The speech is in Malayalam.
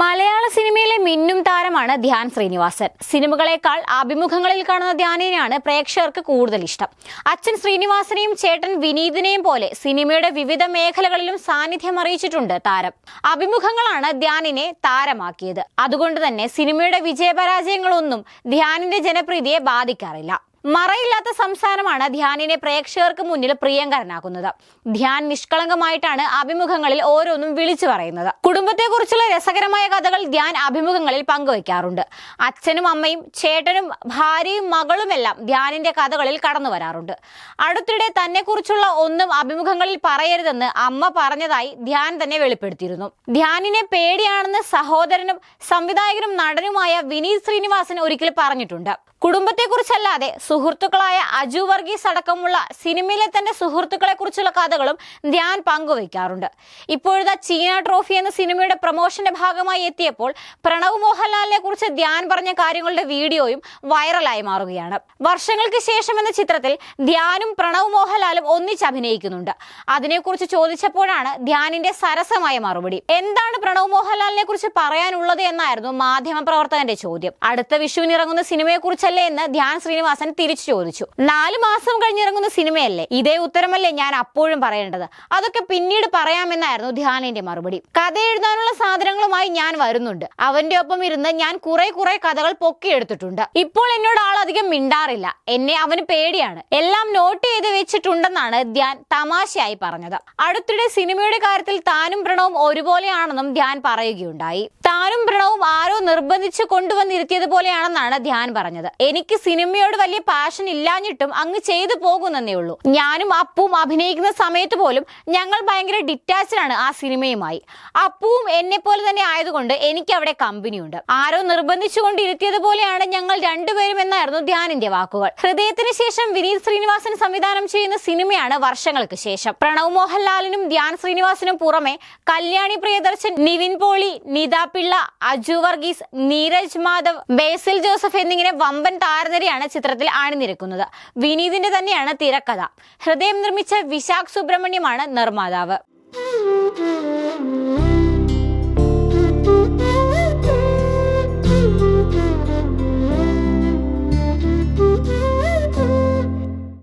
മലയാള സിനിമയിലെ മിന്നും താരമാണ് ധ്യാൻ ശ്രീനിവാസൻ. സിനിമകളെക്കാൾ അഭിമുഖങ്ങളിൽ കാണുന്ന ധ്യാനിനെയാണ് പ്രേക്ഷകർക്ക് കൂടുതൽ ഇഷ്ടം. അച്ഛൻ ശ്രീനിവാസനെയും ചേട്ടൻ വിനീതിനെയും പോലെ സിനിമയുടെ വിവിധ മേഖലകളിലും സാന്നിധ്യം അറിയിച്ചിട്ടുണ്ട് താരം. അഭിമുഖങ്ങളാണ് ധ്യാനിനെ താരമാക്കിയത്. അതുകൊണ്ട് തന്നെ സിനിമയുടെ വിജയപരാജയങ്ങളൊന്നും ധ്യാനിന്റെ ജനപ്രീതിയെ ബാധിക്കാറില്ല. മറയില്ലാത്ത സംസാരമാണ് ധ്യാനിനെ പ്രേക്ഷകർക്ക് മുന്നിൽ പ്രിയങ്കരനാക്കുന്നത്. ധ്യാൻ നിഷ്കളങ്കമായിട്ടാണ് അഭിമുഖങ്ങളിൽ ഓരോന്നും വിളിച്ചു പറയുന്നത്. കുടുംബത്തെക്കുറിച്ചുള്ള രസകരമായ കഥകൾ ധ്യാൻ അഭിമുഖങ്ങളിൽ പങ്കുവയ്ക്കാറുണ്ട്. അച്ഛനും അമ്മയും ചേട്ടനും ഭാര്യയും മകളുമെല്ലാം ധ്യാനിന്റെ കഥകളിൽ കടന്നു വരാറുണ്ട്. അടുത്തിടെ തന്നെക്കുറിച്ചുള്ള ഒന്നും അഭിമുഖങ്ങളിൽ പറയരുതെന്ന് അമ്മ പറഞ്ഞതായി ധ്യാൻ തന്നെ വെളിപ്പെടുത്തിയിരുന്നു. ധ്യാനിനെ പേടിയാണെന്ന് സഹോദരനും സംവിധായകനും നടനുമായ വിനീത് ശ്രീനിവാസൻ ഒരിക്കൽ പറഞ്ഞിട്ടുണ്ട്. കുടുംബത്തെക്കുറിച്ചല്ലാതെ സുഹൃത്തുക്കളായ അജു വർഗീസ് അടക്കമുള്ള സിനിമയിലെ തന്നെ സുഹൃത്തുക്കളെ കുറിച്ചുള്ള കഥകളും ധ്യാൻ പങ്കുവയ്ക്കാറുണ്ട്. ഇപ്പോഴത്തെ ചീന ട്രോഫി എന്ന സിനിമയുടെ പ്രൊമോഷന്റെ ഭാഗമായി എത്തിയപ്പോൾ പ്രണവ് മോഹൻലാലിനെ കുറിച്ച് ധ്യാൻ പറഞ്ഞ കാര്യങ്ങളുടെ വീഡിയോയും വൈറലായി മാറുകയാണ്. വർഷങ്ങൾക്ക് ശേഷം എന്ന ചിത്രത്തിൽ ധ്യാനും പ്രണവ് മോഹൻലാലും ഒന്നിച്ച് അഭിനയിക്കുന്നുണ്ട്. അതിനെക്കുറിച്ച് ചോദിച്ചപ്പോഴാണ് ധ്യാനിന്റെ സരസമായ മറുപടി. എന്താണ് പ്രണവ് മോഹൻലാലിനെ കുറിച്ച് പറയാനുള്ളത് എന്നായിരുന്നു മാധ്യമ പ്രവർത്തകന്റെ ചോദ്യം. അടുത്ത വിഷുവിനിറങ്ങുന്ന സിനിമയെക്കുറിച്ചല്ലേ സിനിമയെ എന്ന് ധ്യാൻ ശ്രീനിവാസൻ തിരിച്ചു ചോദിച്ചു. നാല് മാസം കഴിഞ്ഞിറങ്ങുന്ന സിനിമയല്ലേ? ഇതേ ഉത്തരമല്ലേ ഞാൻ അപ്പോഴും പറയേണ്ടത്. അതൊക്കെ പിന്നീട് പറയാമെന്നായിരുന്നു ധ്യാനിന്റെ മറുപടി. കഥ എഴുതാനുള്ള സാധനങ്ങളുമായി ഞാൻ വരുന്നുണ്ട്. അവന്റെ ഒപ്പം ഇരുന്ന് ഞാൻ കുറെ കുറെ കഥകൾ പൊക്കിയെടുത്തിട്ടുണ്ട് ഇപ്പോൾ എന്നോട് ആൾ അധികം മിണ്ടാറില്ല. എന്നെ അവന് പേടിയാണ്. എല്ലാം നോട്ട് ചെയ്ത് വെച്ചിട്ടുണ്ടെന്നാണ് ധ്യാൻ തമാശയായി പറഞ്ഞത്. അടുത്തിടെ സിനിമയുടെ കാര്യത്തിൽ താനും പ്രണവും ഒരുപോലെയാണെന്നും ധ്യാൻ പറയുകയുണ്ടായി. താനും പ്രണവും ആരോ നിർബന്ധിച്ച് കൊണ്ടുവന്നിരുത്തിയത് പോലെയാണെന്നാണ് ധ്യാൻ പറഞ്ഞത്. എനിക്ക് സിനിമയോട് വലിയ പാഷൻ ഇല്ലാഞ്ഞിട്ടും അങ്ങ് ചെയ്തു പോകുന്നേ ഉള്ളൂ. ഞാനും അപ്പുവും അഭിനയിക്കുന്ന സമയത്ത് പോലും ഞങ്ങൾ ഭയങ്കര ഡിറ്റാച്ച്ഡ് ആണ് ആ സിനിമയുമായി. അപ്പുവും എന്നെ പോലെ തന്നെ ആയതുകൊണ്ട് എനിക്ക് അവിടെ കമ്പനിയുണ്ട് ആരോ നിർബന്ധിച്ചുകൊണ്ട് ഇരുത്തിയതുപോലെയാണ് ഞങ്ങൾ രണ്ടുപേരും എന്നായിരുന്നു ധ്യാനിന്റെ വാക്കുകൾ. ഹൃദയത്തിന് ശേഷം വിനീത് ശ്രീനിവാസൻ സംവിധാനം ചെയ്യുന്ന സിനിമയാണ് വർഷങ്ങൾക്ക് ശേഷം. പ്രണവ് മോഹൻലാലിനും ധ്യാൻ ശ്രീനിവാസനും പുറമെ കല്യാണി പ്രിയദർശൻ നിവിൻ പോളി നിത പിള്ള അജു വർഗീസ് നീരജ് മാധവ് ബേസിൽ ജോസഫ് എന്നിങ്ങനെ വമ്പൻ താരനിരയാണ് ചിത്രത്തിൽ അണിനിരക്കുന്നത് വിനീതിന്റെ തന്നെയാണ് തിരക്കഥ. ഹൃദയം നിർമ്മിച്ച വിശാഖ് സുബ്രഹ്മണ്യമാണ് നിർമ്മാതാവ്.